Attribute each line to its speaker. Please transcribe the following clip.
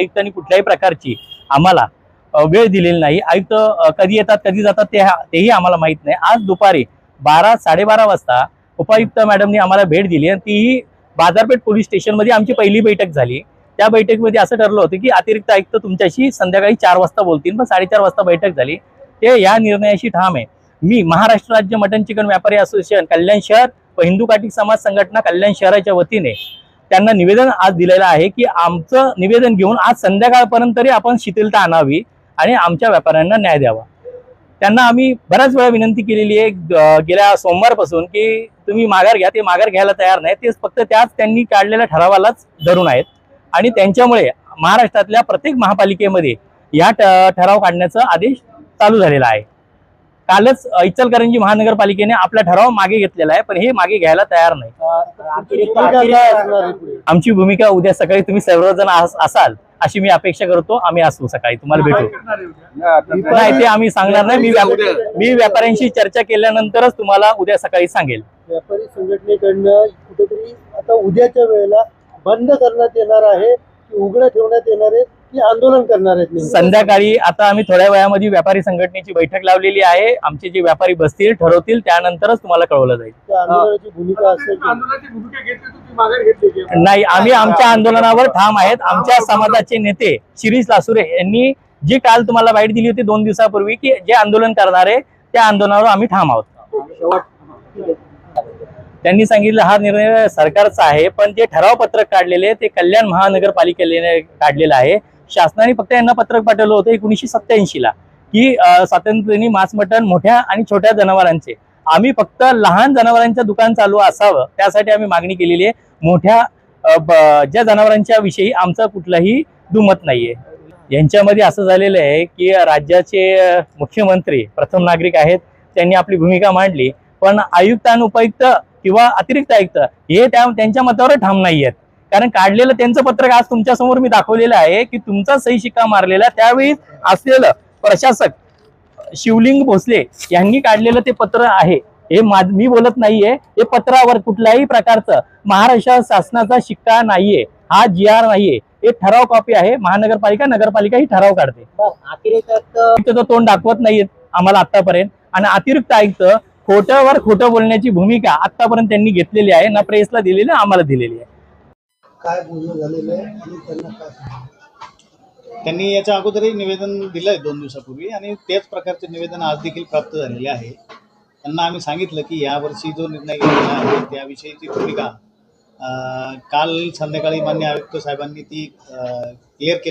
Speaker 1: आयुक्तांनी कुठल्याही प्रकारची आम्हाला वेळ दिलेली नाही. आयुक्त कधी येतात कधी जातात ते तेही आम्हाला माहीत नाही. आज दुपारी बारा साडेबारा वाजता उपायुक्त मॅडमनी आम्हाला भेट दिली आणि तीही बाजारपेठ पोलीस स्टेशनमध्ये आमची पहिली बैठक झाली. त्या बैठकीमध्ये असं ठरलं होतं की अतिरिक्त आयुक्त तुमच्याशी संध्याकाळी चार वाजता बोलतील. पण साडेचार वाजता बैठक झाली. ते या निर्णयाशी ठाम आहे. मी महाराष्ट्र राज्य मटन चिकन व्यापारी असोसिएशन कल्याण शहर व हिंदू काटिक समाज संघटना कल्याण शहराच्या वतीने त्यांना निवेदन आज दिलेलं आहे की आमचं निवेदन घेऊन आज संध्याकाळपर्यंत तरी आपण शिथिलता आणावी आणि आमच्या व्यापाऱ्यांना न्याय द्यावा. त्यांना आम्ही बऱ्याच वेळा विनंती केलेली आहे गेल्या सोमवारपासून की तुम्ही माघार घ्या ते माघार घ्यायला तयार नाही तेच फक्त त्याच त्यांनी काढलेल्या ठरावालाच धरून आहेत. आणि त्यांच्यामुळे महाराष्ट्रातल्या प्रत्येक महापालिकेमध्ये या ठ- ठराव काढण्याचा आदेश चालू झालेला आहे. कालच इचलकरंजी महानगरपालिकेने आपला ठराव मागे घेतलेला आहे पण हे मागे घ्यायला तयार नाही. आमची भूमिका उद्या सकाळी तुम्ही सर्वजण आस- असाल अशी मी अपेक्षा करतो आम्ही असू सकाळी तुम्हाला भेटू. नाही ते आम्ही सांगणार नाही मी मी व्यापाऱ्यांशी चर्चा केल्यानंतरच तुम्हाला उद्या सकाळी सांगेल.
Speaker 2: व्यापारी संघटनेकडनं कुठेतरी आता उद्याच्या वेळेला बंद करण्यात येणार आहे की उघडं ठेवण्यात येणार आहे आंदोलन करणार आहेत?
Speaker 1: संध्याकाळी आता आम्ही थोड्या वेळामध्ये व्यापारी संघटनेची बैठक लावलेली आहे. आमचे जे व्यापारी बसतील ठरवतील त्यानंतरच तुम्हाला कळवलं जाईल.
Speaker 2: भूमिका असेल?
Speaker 1: नाही? आम्ही आमच्या आंदोलनावर ठाम आहेत. आमच्या समाजाचे नेते शिरीष लासुरे यांनी जी काल तुम्हाला बाईट दिली होती दोन दिवसापूर्वी की जे आंदोलन करणार आहे त्या आंदोलनावर आम्ही ठाम आहोत. त्यांनी सांगितलं हा निर्णय सरकारचा आहे पण जे ठराव पत्रक काढलेले ते कल्याण महानगरपालिकेने काढलेलं आहे. शासनाने फक्त यांना पत्रक पाठवलं होतं एकोणीसशे सत्याऐंशी ला की अं, मांस मटण मोठ्या आणि छोट्या जनावरांचे. आम्ही फक्त लहान जनावरांचं दुकान चालू असावं त्यासाठी आम्ही मागणी केलेली आहे. मोठ्या ज्या जनावरांच्या विषयी आमचं कुठलाही दुमत नाहीये. यांच्यामध्ये असं झालेलं आहे की राज्याचे मुख्यमंत्री प्रथम नागरिक आहेत त्यांनी आपली भूमिका मांडली. पण आयुक्त आणि उपायुक्त किंवा अतिरिक्त आयुक्त हे त्या त्यांच्या मतावर ठाम नाही आहेत कारण काढलेलं त्यांचं पत्रक आज तुमच्यासमोर मी दाखवलेलं आहे की तुमचा सही शिक्का मारलेला त्यावेळी असलेलं प्रशासक शिवलिंग भोसले यांनी काढलेलं ते पत्र आहे. हे मा- मी बोलत नाहीये. हे पत्रावर कुठल्याही प्रकारचं महाराष्ट्र शासनाचा शिक्का नाहीये. हा जी आर नाहीये. हे ठराव कॉपी आहे. महानगरपालिका नगरपालिका ही ठराव काढते. आयुक्त तोंड दाखवत नाहीयेत आम्हाला आतापर्यंत आणि अतिरिक्त आयुक्त खोट्यावर खोटं बोलण्याची भूमिका आतापर्यंत त्यांनी घेतलेली आहे. ना प्रेसला दिलेली आम्हाला दिलेली आहे.
Speaker 2: काय बोलणं झालेलं आहे आणि त्यांना काय
Speaker 3: त्यांनी याच्या अगोदरही निवेदन दिलंय दोन दिवसापूर्वी आणि त्याच प्रकारचे निवेदन आज देखील प्राप्त झालेले आहे. त्यांना आम्ही सांगितलं की यावर्षी जो निर्णय घेतलेला आहे त्याविषयीची भूमिका अं, काल संध्याकाळी मान्य आयुक्त साहेबांनी ती क्लिअर केली.